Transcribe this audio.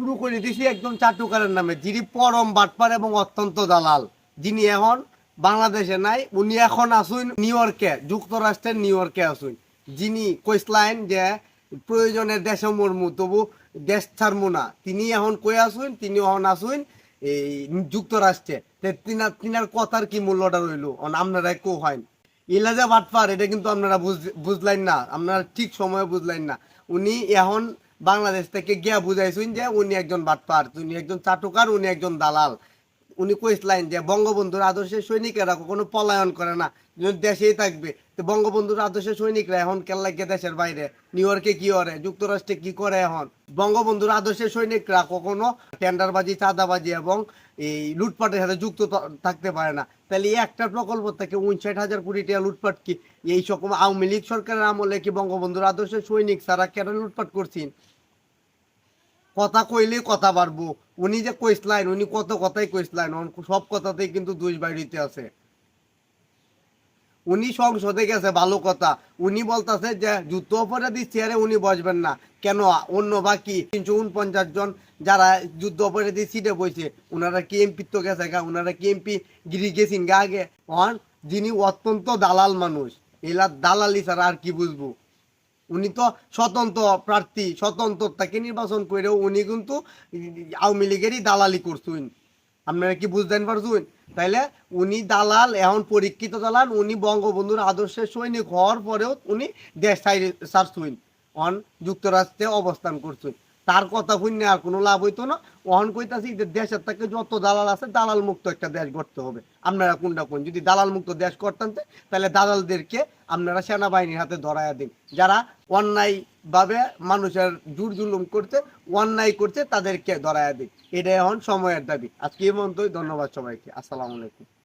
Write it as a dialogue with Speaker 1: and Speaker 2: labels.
Speaker 1: শুরু করে দিছি একজন চাটুকারের নামে, যিনি পরম বাটপার এবং অত্যন্ত দালাল। যিনি এখন বাংলাদেশে নাই, উনি এখন আসুন নিউ ইয়র্কে, যুক্তরাষ্ট্রের নিউ ইয়র্কে আসুন যিনি কইসলাইন যে প্রয়োজনে দেশে মরমু, তবু দেশ ছাড়মু না। তিনি এখন কই আসুন তিনি এখন আসুন এই যুক্তরাষ্ট্রে। তিনার তিনার কথার কি মূল্যটা রইল? আপনারা কেউ হয় ইলাজা বাটপার, এটা কিন্তু আপনারা বুঝ- বুঝলেন না। আপনারা ঠিক সময়ে বুঝলেন না। উনি এখন বাংলাদেশ থেকে গিয়া বুঝাইছেন যে উনি একজন বাটপার, উনি একজন চাটুকার, উনি একজন দালাল। উনি কইসলেন যে বঙ্গবন্ধুর আদর্শের সৈনিকেরা কখনো পলায়ন করে না দেশেই থাকবে। তো বঙ্গবন্ধুর আদর্শের সৈনিকরা এখন কেল্লা গিয়ে দেশের বাইরে নিউ ইয়র্কে কি করে, যুক্তরাষ্ট্রে কি করে এখন? বঙ্গবন্ধুর আদর্শের সৈনিকরা কখনো টেন্ডারবাজি, চাঁদাবাজি এবং এই লুটপাটের সাথে যুক্ত থাকতে পারে না। তাহলে এই একটা প্রকল্প থেকে উনষাট হাজার কোটি টাকা লুটপাট কি? এই সকম আওয়ামী লীগ সরকারের আমলে কি বঙ্গবন্ধুর আদর্শের সৈনিক ছাড়া কেন লুটপাট করছেন কথা কইলে কথা পারব উনি যে কইসলাইন, উনি কত কথাই কইসলাইন। সব কথাতেই কিন্তু দুই বাড়িতে আছে। উনি সংসদে গেছে, ভালো কথা। উনি বলতেছে যে, যুদ্ধ অপরাধী চেয়ারে উনি বসবেন না। কেন? অন্য বাকি তিনশো উনপঞ্চাশ জন যারা যুদ্ধ অপরাধী সিটে বসে ওনারা কি এমপি তো গেছে গা? ওনারা কি এমপি গিরি গেছেন গা আগে? যিনি অত্যন্ত দালাল মানুষ, এলা দালালি ছাড়া আর কি বুঝব? উনি তো স্বতন্ত্র প্রার্থী, স্বতন্ত্র তাকে নির্বাচন করে উনি কিন্তু আওয়ামী লীগেরই দালালি করছেন। আপনারা কি বুঝতেন পারছেন? তাইলে উনি দালাল, এখন পরীক্ষিত দালাল, উনি বঙ্গবন্ধুর আদর্শের সৈনিক হওয়ার পরেও উনি দেশ ছাড়ছেন অন যুক্তরাষ্ট্রে অবস্থান করছেন। তার কথা শুনে আর কোনো লাভ হইতো না। অহন কইতাছি যে দেশের থেকে যত দালাল আছে দালাল মুক্ত একটা দেশ গড়তে হবে। আপনারা কোনটা কোন? যদি দালাল মুক্ত দেশ করতেন তাহলে দালালদেরকে আপনারা সেনাবাহিনীর হাতে ধরাইয়া দিন। যারা অন্যায় ভাবে মানুষের জুর জুলুম করছে, অন্যায় করছে, তাদেরকে ধরাইয়া দিন। এটা এখন সময়ের দাবি। আজকে এই পর্যন্তই। ধন্যবাদ সবাইকে। আসসালামু আলাইকুম।